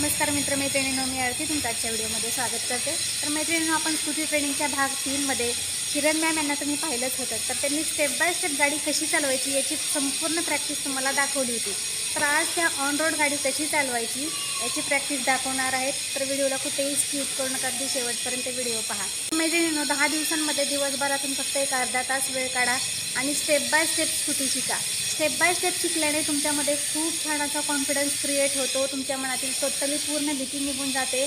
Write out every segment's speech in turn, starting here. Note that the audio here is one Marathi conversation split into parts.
नमस्कार मित्रमैत्रिणींनो मी आरती तुमचं आजच्या व्हिडिओमध्ये स्वागत करते. तर मैत्रिणींनो हो, आपण स्कूटी ट्रेनिंगच्या भाग तीनमध्ये किरण मॅम यांना तुम्ही पाहिलंच होतं. तर त्यांनी स्टेप बाय स्टेप गाडी कशी चालवायची याची संपूर्ण प्रॅक्टिस तुम्हाला दाखवली होती. तर आज त्या ऑन रोड गाडी कशी चालवायची याची प्रॅक्टिस दाखवणार आहेत. तर व्हिडिओला कुठेही स्किप करू नका अगदी शेवटपर्यंत व्हिडिओ पहा. मैत्रिणींनो दहा दिवसांमध्ये दिवसभरातून फक्त एक अर्धा तास वेळ काढा आणि स्टेप बाय स्टेप स्कूटी शिका. स्टेप बाय स्टेप शिकल्याने तुमच्यामध्ये खूप छान असा कॉन्फिडन्स क्रिएट होतो. तुमच्या मनातील टोटली पूर्ण भीती निघून जाते.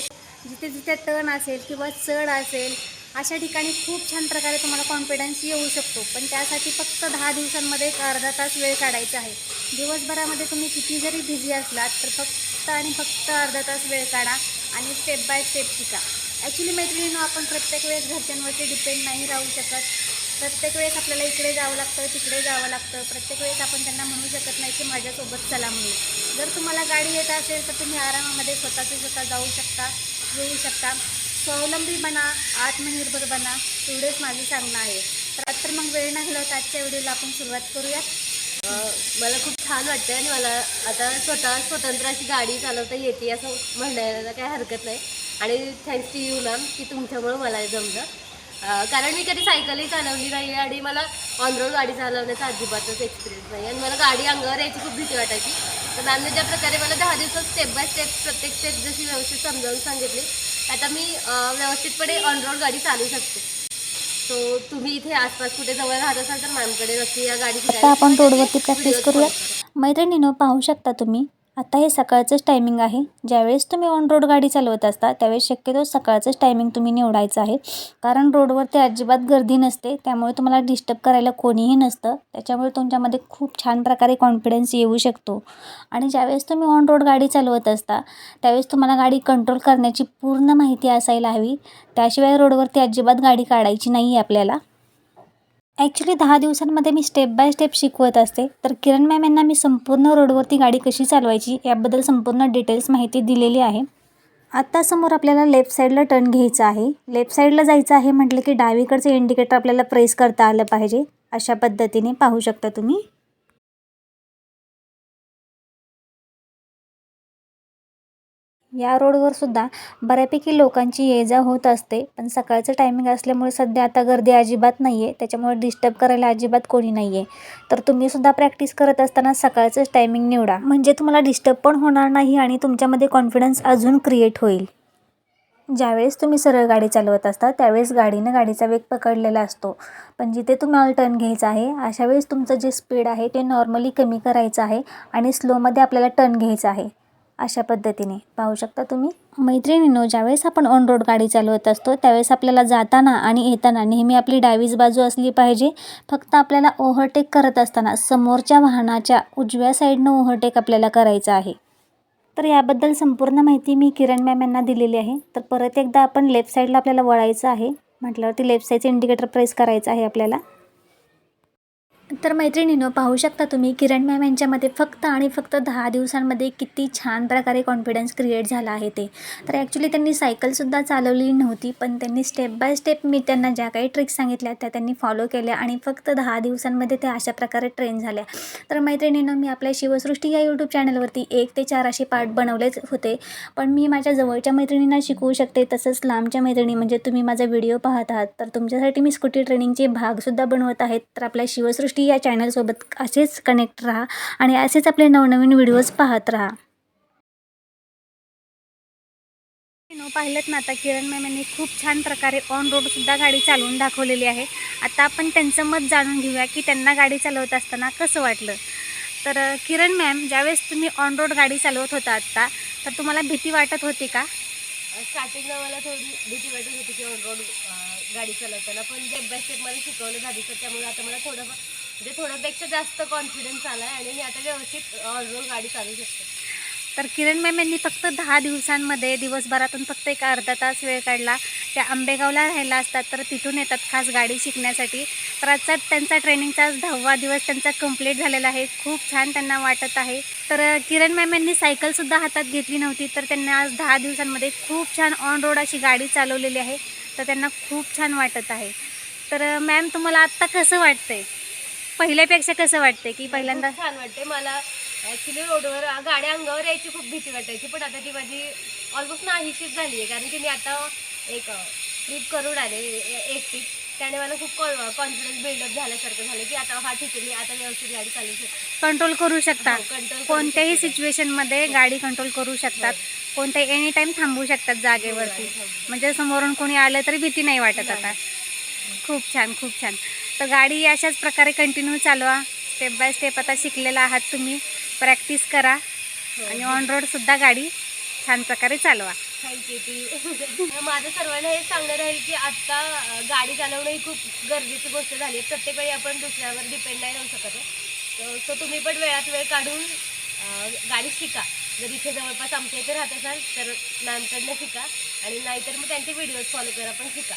जिथे जिथे टर्न असेल किंवा चढ असेल अशा ठिकाणी खूप छान प्रकारे तुम्हाला कॉन्फिडन्स येऊ शकतो. पण त्यासाठी फक्त दहा दिवसांमध्ये एक अर्धा तास वेळ काढायचा आहे. दिवसभरामध्ये तुम्ही किती जरी बिझी असलात तर फक्त आणि फक्त अर्धा तास वेळ काढा आणि स्टेप बाय स्टेप शिका. ॲक्च्युली मैत्रिणीनं आपण प्रत्येक वेळेस घरच्यांवरती डिपेंड नाही राहू शकत. प्रत्येक वेळेस आपल्याला इकडे जावं लागतं तिकडे जावं लागतं. प्रत्येक वेळेस आपण त्यांना म्हणू शकत नाही की माझ्यासोबत चला म्हणून. जर तुम्हाला गाडी येत असेल तर तुम्ही आरामामध्ये स्वतःचे स्वतः जाऊ शकता येऊ शकता. स्वावलंबी बना आत्मनिर्भर बना एवढेच माझं सांगणं आहे. तर मग वेळ नाही घालवत आजच्या व्हिडिओला आपण सुरुवात करूयात. मला खूप छान वाटतं आणि मला आता स्वतः स्वतंत्र अशी गाडी चालवता येते असं म्हणायला काही हरकत नाही. आणि थँक्स टू यू मॅम की तुमच्यामुळं मला जमलं. कारण मी कधी सायकलही चालवली नाही आणि मला ऑन रोड गाडी चालवण्याचा अजिबातच एक्सपिरियन्स नाही. आणि मला गाडी अंगावर यायची खूप भीती वाटायची. तर मॅमने ज्या प्रकारे मला दहा दिवसात स्टेप बाय स्टेप प्रत्येक स्टेप जशी व्यवस्थित समजावून सांगितली आता मी व्यवस्थितपणे ऑन रोड गाडी चालवू शकते. सो तुम्ही इथे आसपास कुठे जवळ राहत असाल तर मॅमकडे नक्की या गाडी आपण रोडवरती प्रॅक्टिस करूया. मैत्रिणीनं पाहू शकता तुम्ही आता हे सकाळचंच टायमिंग आहे. ज्यावेळेस तुम्ही ऑन रोड गाडी चालवत असता त्यावेळेस शक्यतो सकाळचंच टायमिंग तुम्ही निवडायचं आहे. कारण रोडवरती अजिबात गर्दी नसते त्यामुळे तुम्हाला डिस्टर्ब करायला कोणीही नसतं. त्याच्यामुळे तुमच्यामध्ये खूप छान प्रकारे कॉन्फिडन्स येऊ शकतो. आणि ज्यावेळेस तुम्ही ऑन रोड गाडी चालवत असता त्यावेळेस तुम्हाला गाडी कंट्रोल करण्याची पूर्ण माहिती असायला हवी. त्याशिवाय रोडवरती अजिबात गाडी काढायची नाही आहे आपल्याला. ॲक्च्युली दहा दिवसांमध्ये मी स्टेप बाय स्टेप शिकवत असते. तर किरण मॅम यांना मी संपूर्ण रोडवरती गाडी कशी चालवायची याबद्दल संपूर्ण डिटेल्स माहिती दिलेली आहे. आत्ता समोर आपल्याला लेफ्ट साईडला टर्न घ्यायचा आहे. लेफ्ट साईडला जायचं आहे म्हटलं की डावीकडचं इंडिकेटर आपल्याला प्रेस करता आलं पाहिजे. अशा पद्धतीने पाहू शकता तुम्ही. या रोडवर सुद्धा बऱ्यापैकी लोकांची ये जा होत असते पण सकाळचं टायमिंग असल्यामुळे सध्या आता गर्दी अजिबात नाही आहे त्याच्यामुळे डिस्टर्ब करायला अजिबात कोणी नाही आहे तर तुम्हीसुद्धा प्रॅक्टिस करत असताना सकाळचंच टायमिंग निवडा. म्हणजे तुम्हाला डिस्टर्ब पण होणार नाही आणि तुमच्यामध्ये कॉन्फिडन्स अजून क्रिएट होईल. ज्यावेळेस तुम्ही सरळ गाडी चालवत असता त्यावेळेस गाडीनं गाडीचा वेग पकडलेला असतो. पण जिथे तुम्हाला टर्न घ्यायचा आहे अशा वेळेस तुमचं जे स्पीड आहे ते नॉर्मली कमी करायचं आहे आणि स्लोमध्ये आपल्याला टर्न घ्यायचा आहे. अशा पद्धतीने. पाहू शकता तुम्ही मैत्रिणीनो ज्यावेळेस आपण ऑन रोड गाडी चालवत असतो त्यावेळेस आपल्याला जाताना आणि येताना नेहमी आपली डावीच बाजू असली पाहिजे. फक्त आपल्याला ओव्हरटेक करत असताना समोरच्या वाहनाच्या उजव्या साईडनं ओव्हरटेक आपल्याला करायचं आहे. तर याबद्दल संपूर्ण माहिती मी किरण मॅम यांना दिलेली आहे. तर परत एकदा आपण लेफ्ट साईडला आपल्याला वळायचं आहे. म्हटल्यावरती लेफ्ट साईडचं इंडिकेटर प्रेस करायचं आहे आपल्याला. तर मैत्रिणीनं पाहू शकता तुम्ही किरण मॅम यांच्यामध्ये फक्त आणि फक्त दहा दिवसांमध्ये किती छान प्रकारे कॉन्फिडन्स क्रिएट झाला आहे ते. तर ॲक्च्युली त्यांनी सायकलसुद्धा चालवली नव्हती पण त्यांनी स्टेप बाय स्टेप मी त्यांना ज्या काही ट्रिक्स सांगितल्या त्या त्यांनी फॉलो केल्या आणि फक्त दहा दिवसांमध्ये त्या अशा प्रकारे ट्रेन झाल्या. तर मैत्रिणीनं मी आपल्या शिवसृष्टी या यूट्यूब चॅनलवरती एक ते चार असे पार्ट बनवलेच होते. पण मी माझ्या जवळच्या मैत्रिणींना शिकवू शकते तसंच लांबच्या मैत्रिणी म्हणजे तुम्ही माझा व्हिडिओ पाहत आहात तर तुमच्यासाठी मी स्कूटी ट्रेनिंगचे भागसुद्धा बनवत आहेत. तर आपल्या शिवसृष्टी या चॅनलसोबत असेच कनेक्ट राहा आणि असेच आपले नवनवीन व्हिडिओज पाहत राहा. पाहिलं ना आता किरण मॅम यांनी खूप छान प्रकारे ऑन रोडसुद्धा गाडी चालवून दाखवलेली आहे. आता आपण त्यांचं मत जाणून घेऊया की त्यांना गाडी चालवत असताना कसं वाटलं. तर किरण मॅम ज्यावेळेस तुम्ही ऑन रोड गाडी चालवत होता आत्ता तर तुम्हाला भीती वाटत होती का? स्टार्टिंगला मला थोडी भीती वाटत होती की रोड गाडी चालवताना. पण स्टेप बाय स्टेप मला शिकवलं झाली तर त्यामुळे आता मला थोडं म्हणजे थोड्यापेक्षा जास्त कॉन्फिडन्स आला आहे आणि मी आता व्यवस्थित ऑलरोड गाडी चालू शकते. तर किरण मॅम यांनी फक्त दहा दिवसांमध्ये दिवसभरातून फक्त एक अर्धा तास वेळ काढला. त्या आंबेगावला राहिला असतात तर तिथून येतात खास गाडी शिकण्यासाठी. तर आजचा त्यांचा ट्रेनिंगचा दहावा दिवस त्यांचा कंप्लीट झालेला आहे. खूप छान त्यांना वाटत आहे. तर किरण मॅम यांनी सायकलसुद्धा हातात घेतली नव्हती. तर त्यांना आज दहा दिवसांमध्ये खूप छान ऑन रोड अशी गाडी चालवलेली आहे. तर त्यांना खूप छान वाटत आहे. तर मॅम तुम्हाला आत्ता कसं वाटतं आहे पहिल्यापेक्षा कसं वाटतंय की पहिल्यांदा खूप छान वाटते मला. ॲक्च्युली रोडवर गाड्या अंगावर यायची खूप भीती वाटायची पण आता ती माझी ऑलमोस्ट नाहीशीच झाली आहे. कारण की मी आता एक ट्रिप करून आले ए- एक ट्रिप त्याने मला खूप कॉन्फिडन्स बिल्डअप झाल्यासारखं झालं की आता हा ठीक आहे मी आता व्यवस्थित गाडी चालू शकते. कंट्रोल करू शकता. हो, करू कोणत्याही शकते. सिच्युएशनमध्ये गाडी कंट्रोल करू शकतात. कोणत्याही एनी टाईम थांबू शकतात जागेवरती. हो. म्हणजे समोरून कोणी आलं तरी भीती नाही वाटत आता. खूप छान खूप छान. तर गाडी अशाच प्रकारे कंटिन्यू चालवा. स्टेप बाय स्टेप आता शिकलेला आहात तुम्ही. प्रॅक्टिस करा. हो. आणि ऑन रोडसुद्धा गाडी छान प्रकारे चालवा. थँक्यू ती. माझं सर्वांना हे सांगणं राहील की आत्ता गाडी चालवणं ही खूप गरजेची गोष्ट झाली आहे. प्रत्येक वेळी आपण दुसऱ्यावर डिपेंड नाही राहू शकत आहे. सो तुम्ही पण वेळात वेळ काढून गाडी शिका. जर इथे जवळपास आमच्या इथे राहत असाल तर मॅमकडनं शिका. आणि नाहीतर मग त्यांचे व्हिडिओज फॉलो करा पण शिका.